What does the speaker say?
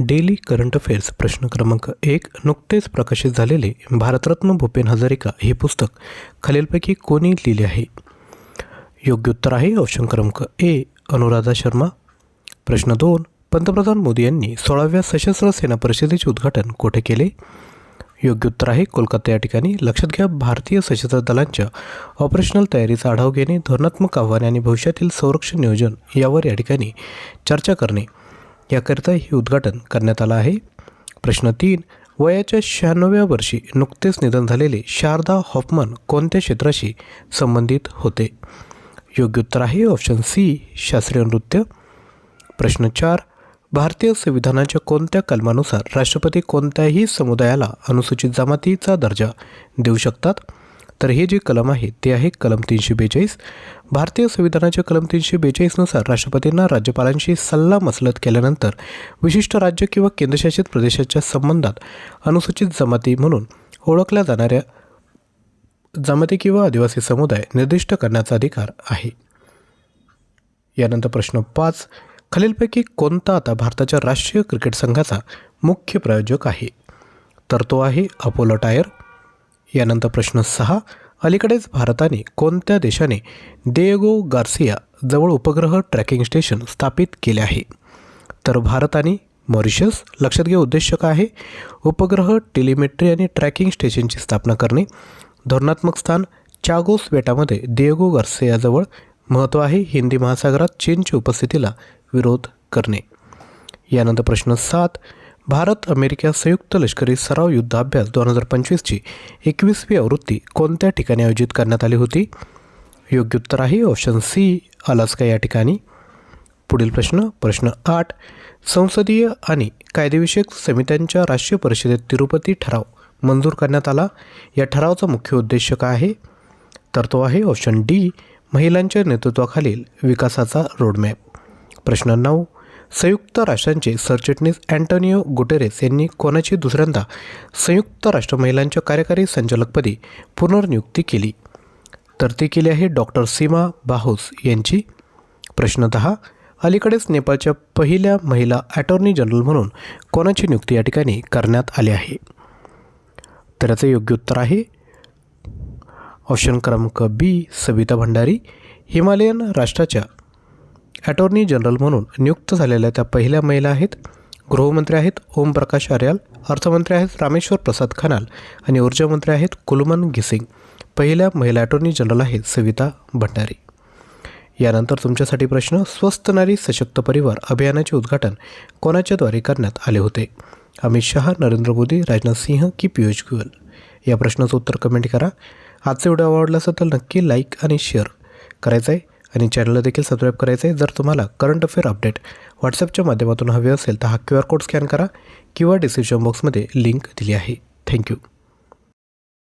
Daily current affairs प्रश्न क्रमांक एक नुकतेच प्रकाशित झालेले भारतरत्न भूपेन हजारिका हे पुस्तक खालीलपैकी कोणी लिहिले आहे? योग्य उत्तर आहे ऑप्शन क्रमांक ए अनुराधा शर्मा. प्रश्न दोन पंतप्रधान मोदी यांनी सोळाव्या सशस्त्र सेना परिषदेचे उद्घाटन कोठे केले? योग्य उत्तर आहे कोलकाता. या ठिकाणी लक्षात घ्या भारतीय सशस्त्र दलांच्या ऑपरेशनल तयारीचा आढावा घेणे धोरणात्मक आव्हाने आणि भविष्यातील संरक्षण नियोजन यावर या ठिकाणी चर्चा करणे. याकरिता हे उद्घाटन करण्यात आलं आहे. प्रश्न तीन वयाच्या शहाण्णव्या वर्षी नुकतेच निधन झालेले शारदा हॉफमन कोणत्या क्षेत्राशी संबंधित होते? योग्य उत्तर आहे ऑप्शन सी शास्त्रीय नृत्य. प्रश्न चार भारतीय संविधानाच्या कोणत्या कलमानुसार राष्ट्रपती कोणत्याही समुदायाला अनुसूचित जमातीचा दर्जा देऊ शकतात? तर हे जे कलम आहे ते आहे कलम तीनशे बेचाळीस. भारतीय संविधानाच्या कलम तीनशे बेचाळीसनुसार राष्ट्रपतींना राज्यपालांशी सल्ला मसलत केल्यानंतर विशिष्ट राज्य किंवा केंद्रशासित प्रदेशाच्या संबंधात अनुसूचित जमाती म्हणून ओळखल्या जाणाऱ्या जमाती किंवा आदिवासी समुदाय निर्दिष्ट करण्याचा अधिकार आहे. यानंतर प्रश्न पाच खालीलपैकी कोणता आता भारताच्या राष्ट्रीय क्रिकेट संघाचा मुख्य प्रायोजक आहे? तर तो आहे अपोलो टायर यानंतर प्रश्न सहा. अलीकडेच भारताने कोणत्या देशाने देगो गार्सिया जवळ उपग्रह ट्रॅकिंग स्टेशन स्थापित केले आहे? तर भारताने मॉरिशस लक्षात घेऊ उद्देश काय आहे? उपग्रह टेलिमेट्री आणि ट्रॅकिंग स्टेशनची स्थापना करणे. धोरणात्मक स्थान चागोस बेटामध्ये दिएगो गार्सियाजवळ महत्त्व आहे. हिंदी महासागरात चीनच्या उपस्थितीला विरोध करणे. यानंतर प्रश्न सात. भारत अमेरिका संयुक्त लष्करी सराव युद्धाभ्यास दोन हजार पंचवीसची एकवीसवी आवृत्ती कोणत्या ठिकाणी आयोजित करण्यात आली होती? योग्य उत्तर आहे ऑप्शन सी अलास्का या ठिकाणी. पुढील प्रश्न प्रश्न आठ संसदीय आणि कायदेविषयक समित्यांच्या राष्ट्रीय परिषदेत तिरुपती ठराव मंजूर करण्यात आला. या ठरावाचा मुख्य उद्देश काय आहे? तर तो आहे ऑप्शन डी महिलांच्या नेतृत्वाखालील विकासाचा रोडमॅप प्रश्न नऊ संयुक्त राष्ट्रांचे सरचिटणीस अँटोनिओ गुटेरेस यांनी कोणाची दुसऱ्यांदा संयुक्त राष्ट्र महिलांच्या कार्यकारी संचालकपदी पुनर्नियुक्ती केली? तर ती केली आहे डॉक्टर सीमा बाहोस यांची. प्रश्न दहा. अलीकडेच नेपाळच्या पहिल्या महिला अटॉर्नी जनरल म्हणून कोणाची नियुक्ती या ठिकाणी करण्यात आली आहे? तर याचं योग्य उत्तर आहे ऑप्शन क्रमांक बी सविता भंडारी हिमालयन राष्ट्राच्या अटॉर्नी जनरल म्हणून नियुक्त झालेल्या त्या पहिल्या महिला आहेत. गृहमंत्री आहेत ओमप्रकाश आर्याल अर्थमंत्री आहेत रामेश्वर प्रसाद खनाल आणि ऊर्जामंत्री आहेत कुलमन घिसिंग. पहिल्या महिला अटॉर्नी जनरल आहेत सविता भंडारी. यानंतर तुमच्यासाठी प्रश्न स्वस्त नारी सशक्त परिवार अभियानाचे उद्घाटन कोणाच्याद्वारे करण्यात आले होते? अमित शहा नरेंद्र मोदी राजनाथ सिंह की पियुष गोयल? या प्रश्नाचं उत्तर कमेंट करा. आजचा व्हिडिओ आवडला असेल तर नक्की लाईक आणि शेअर करायचं आहे आणि चॅनलला देखील सबस्क्राईब करायचं आहे जर तुम्हाला करंट अफेअर अपडेट व्हॉट्सअपच्या माध्यमातून हवे असेल तर हा क्यू आर कोड स्कॅन करा किंवा डिस्क्रिप्शन बॉक्समध्ये लिंक दिली आहे. थँक्यू